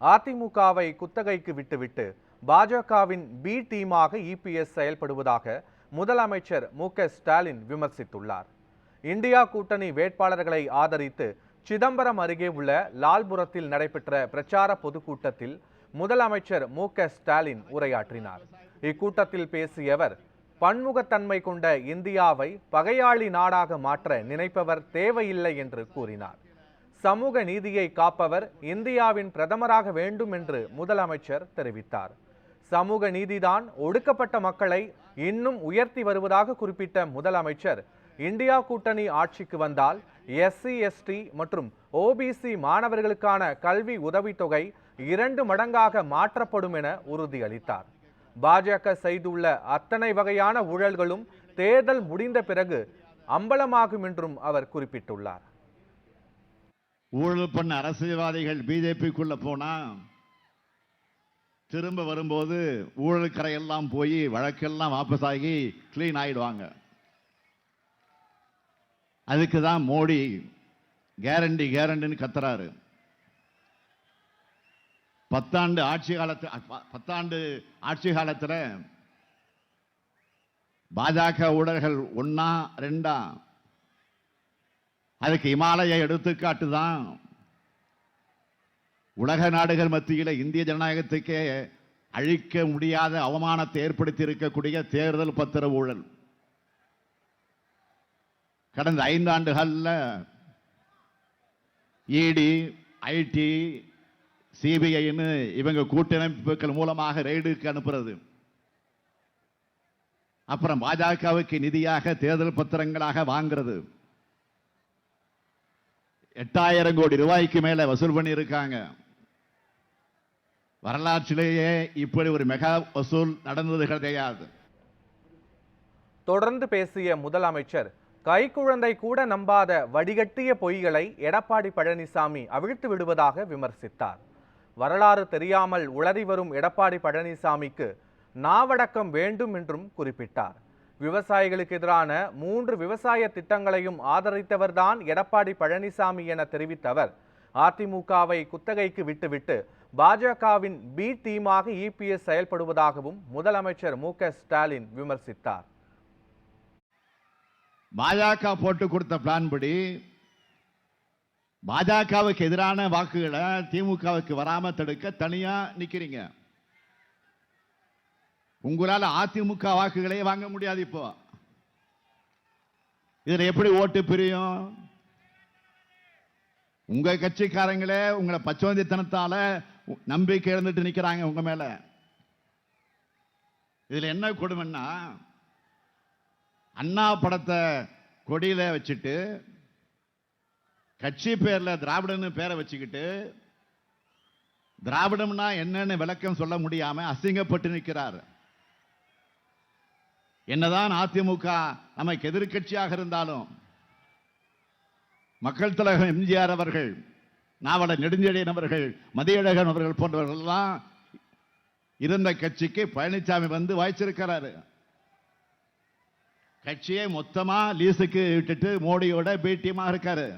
அதிமுகவை குத்தகைக்கு விட்டுவிட்டு பாஜகவின் பி டீமாக இபிஎஸ் செயல்படுவதாக முதலமைச்சர் மு ஸ்டாலின் விமர்சித்துள்ளார். இந்தியா கூட்டணி வேட்பாளர்களை ஆதரித்து சிதம்பரம் அருகே உள்ள லால்புரத்தில் நடைபெற்ற பிரச்சார பொதுக்கூட்டத்தில் முதலமைச்சர் மு ஸ்டாலின் உரையாற்றினார். இக்கூட்டத்தில் பேசிய அவர் பன்முகத்தன்மை கொண்ட இந்தியாவை பகையாளி நாடாக மாற்ற நினைப்பவர் தேவையில்லை என்று கூறினார். சமூக நீதியை காப்பவர் இந்தியாவின் பிரதமராக வேண்டும் என்று முதலமைச்சர் தெரிவித்தார். சமூக நீதிதான் ஒடுக்கப்பட்ட மக்களை இன்னும் உயர்த்தி வருவதாக குறிப்பிட்ட முதலமைச்சர் இந்தியா கூட்டணி ஆட்சிக்கு வந்தால் எஸ்சி எஸ்டி மற்றும் ஓபிசி மாணவர்களுக்கான கல்வி உதவித்தொகை இரண்டு மடங்காக மாற்றப்படும் என உறுதியளித்தார். பாஜக செய்துள்ள அத்தனை வகையான ஊழல்களும் தேர்தல் முடிந்த பிறகு அம்பலமாகும் என்றும் அவர் குறிப்பிட்டுள்ளார். ஊழல் பண்ண அரசியல்வாதிகள் பிஜேபிக்குள்ள போனா திரும்ப வரும்போது ஊழல் கரையெல்லாம் போய் வழக்கெல்லாம் வாபஸ் ஆகி கிளீன் ஆயிடுவாங்க. அதுக்கு தான் மோடி கேரண்டி கேரண்டின்னு கத்துறாரு. பத்தாண்டு ஆட்சி காலத்து பத்தாண்டு ஆட்சி காலத்தில் பாஜக ஊழல்கள் ஒன்னா ரெண்டா அதுக்கு இமாலய எடுத்துக்காட்டு தான் உலக நாடுகள் மத்தியில் இந்திய ஜனநாயகத்துக்கே அழிக்க முடியாத அவமானத்தை ஏற்படுத்தி இருக்கக்கூடிய தேர்தல் பத்திர ஊழல். கடந்த ஐந்தாண்டுகளில் இடி ஐடி சிபிஐன்னு இவங்க கூட்டமைப்புகள் மூலமாக ரெய்டுக்கு அனுப்புறது. அப்புறம் பாஜகவுக்கு நிதியாக தேர்தல் பத்திரங்களாக வாங்குறது. எட்டாயிரம் கோடி ரூபாய்க்கு மேல வசூல் பண்ணி இருக்காங்க வரலாற்றிலேயே இப்படி ஒரு மெகா வசூல் நடந்தது கிடையாது. தொடர்ந்து பேசிய முதலமைச்சர் கைக்குழந்தை கூட நம்பாத வடிகட்டிய பொய்களை எடப்பாடி பழனிசாமி அவிழ்த்து விடுவதாக விமர்சித்தார். வரலாறு தெரியாமல் உளறி வரும் எடப்பாடி பழனிசாமிக்கு நாவடக்கம் வேண்டும் என்றும் குறிப்பிட்டார். விவசாயிகளுக்கு எதிரான மூன்று விவசாய திட்டங்களையும் ஆதரித்தவர்தான் எடப்பாடி பழனிசாமி என தெரிவித்த அவர் அதிமுகவை குத்தகைக்கு விட்டுவிட்டு பாஜகவின் பி டீமாக இபிஎஸ் செயல்படுவதாகவும் முதலமைச்சர் மு க ஸ்டாலின் விமர்சித்தார். பாஜக போட்டு கொடுத்த பிளான் படி பாஜகவுக்கு எதிரான வாக்குகளை திமுகவுக்கு வராம தடுக்க தனியா நிக்கிறீங்க. உங்களால் அதிமுக வாக்குகளே வாங்க முடியாது இப்போ. இதில் எப்படி ஓட்டு பிரியும்? உங்க கட்சிக்காரங்களே உங்களை பச்சோந்தித்தனத்தால நம்பிக்கை இழந்துட்டு நிற்கிறாங்க உங்க மேல. இதுல என்ன கொடுமைன்னா அண்ணா படத்தை கொடியில வச்சுட்டு கட்சி பேர்ல திராவிடன்னு பேரை வச்சுக்கிட்டு திராவிடம்னா என்னன்னு விளக்கம் சொல்ல முடியாம அசிங்கப்பட்டு நிற்கிறார் என்னதான் அதிமுக நமக்கு எதிர்க்கட்சியாக இருந்தாலும் மக்கள் தலைவர் எம்ஜிஆர் அவர்கள் நாவலர் நெடுஞ்செழியன் அவர்கள் மதியழகன் அவர்கள் போன்றவர்கள் எல்லாம் இருந்த கட்சிக்கு பழனிசாமி வந்து வாய்ச்சிருக்கிறாரு. கட்சியை மொத்தமா லீஸுக்கு விட்டுட்டு மோடியோட பேட்டியமா இருக்காரு.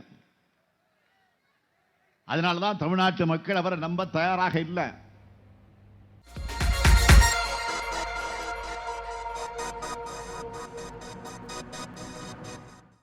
அதனாலதான் தமிழ்நாட்டு மக்கள் அவரை நம்ப தயாராக இல்லை.